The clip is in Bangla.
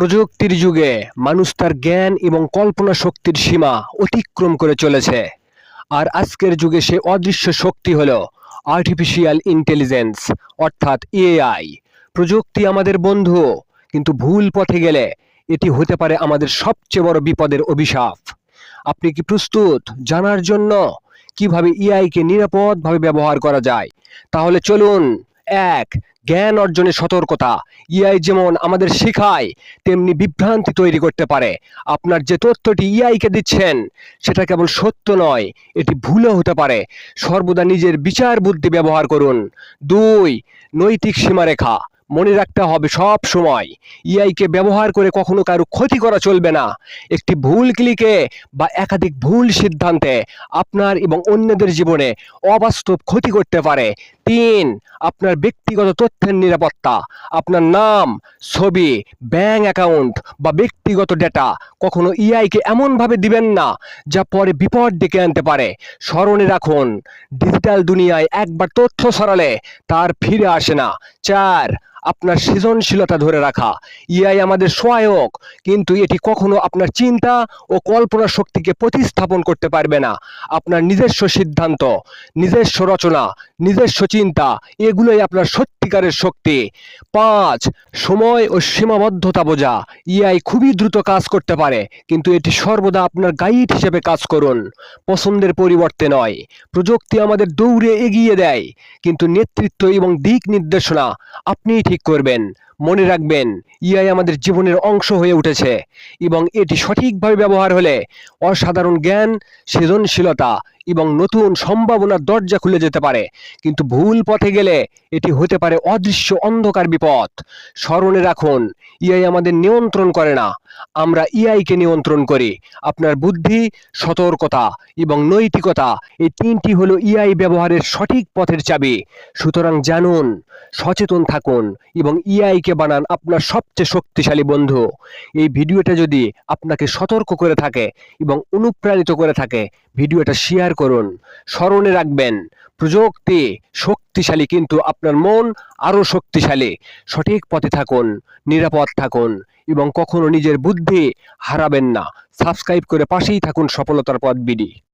প্রযুক্তির যুগে মানুষ তার জ্ঞান এবং কল্পনা শক্তির সীমা অতিক্রম করে চলেছে। আর আজকের যুগে সে অদৃশ্য শক্তি হলো আর্টিফিশিয়াল ইন্টেলিজেন্স অর্থাৎ এআই প্রযুক্তি আমাদের বন্ধু, কিন্তু ভুল পথে গেলে এটি হতে পারে আমাদের সবচেয়ে বড় বিপদের অভিশাপ। আপনি কি প্রস্তুত জানার জন্য কীভাবে এআইকে নিরাপদভাবে ব্যবহার করা যায়? তাহলে চলুন এক, জ্ঞান অর্জনের সতর্কতা। ইআই যেমন আমাদের শেখায়, তেমনি বিভ্রান্তি তৈরি করতে পারে। আপনার যে তথ্যটি ইআইকে দিচ্ছেন, সেটা কেবল সত্য নয়, এটি ভুলও হতে পারে। সর্বদা নিজের বিচার বুদ্ধি ব্যবহার করুন। দুই, নৈতিক সীমারেখা। মনে রাখতে হবে সব সময় ইআইকে ব্যবহার করে কখনো কারও ক্ষতি করা চলবে না। একটি ভুল ক্লিকে বা একাধিক ভুল সিদ্ধান্তে আপনার এবং অন্যদের জীবনে অবাস্তব ক্ষতি করতে পারে। তিন আপনার ব্যক্তিগত তথ্যের নিরাপত্তা, আপনার নাম, ছবি ব্যাংক অ্যাকাউন্ট বা ব্যক্তিগত ডেটা কখনো ইআইকে এমনভাবে দিবেন না যা পরে বিপদ ডেকে আনতে পারে। স্মরণে রাখুন ডিজিটাল দুনিয়ায় একবার তথ্য সরালে তার ফিরে আসে না। চার, আপনার সৃজনশীলতা ধরে রাখা। ইআই আমাদের সহায়ক, কিন্তু এটি কখনো আপনার চিন্তা ও কল্পনা শক্তিকে প্রতিস্থাপন করতে পারবে না। আপনার নিজস্ব সিদ্ধান্ত, নিজস্ব রচনা, নিজস্ব চিন্তা, এগুলোই আপনার সত্যিকারের শক্তি। পাঁচ, সময় ও সীমাবদ্ধতা বোঝা। ইআই খুবই দ্রুত কাজ করতে পারে, কিন্তু এটি সর্বদা আপনার গাইড হিসেবে কাজ করুন। পছন্দের পরিবর্তে নয়, প্রযুক্তি আমাদের দৌড়ে এগিয়ে দেয়, কিন্তু নেতৃত্ব এবং দিক নির্দেশনা আপনিই ঠিক করবেন। মনে রাখবেন ইআই আমাদের জীবনের অংশ হয়ে উঠেছে এবং এটি সঠিকভাবে ব্যবহার হলে অসাধারণ জ্ঞান, সৃজনশীলতা এবং নতুন সম্ভাবনার দরজা খুলে যেতে পারে। কিন্তু ভুল পথে গেলে এটি হতে পারে অদৃশ্য অন্ধকার বিপদ স্মরণে রাখুন ইআই আমাদের নিয়ন্ত্রণ করে না। আমরা ইআইকে নিয়ন্ত্রণ করি। আপনার বুদ্ধি, সতর্কতা এবং নৈতিকতা এই তিনটি হলো ইআই ব্যবহারের সঠিক পথের চাবি। সুতরাং জানুন সচেতন থাকুন এবং ইআইকে বানান আপনার সবচেয়ে শক্তিশালী বন্ধু। এই ভিডিওটা যদি আপনাকে সতর্ক করে থাকে এবং অনুপ্রাণিত করে থাকে, ভিডিওটা শেয়ার করুন। স্মরণে রাখবেন, প্রযুক্তি শক্তিশালী কিন্তু আপনার মন আরও শক্তিশালী। সঠিক পথে থাকুন, নিরাপদ থাকুন এবং কখনো নিজের বুদ্ধি হারাবেন না। সাবস্ক্রাইব করে পাশেই থাকুন সফলতার পথ বিডি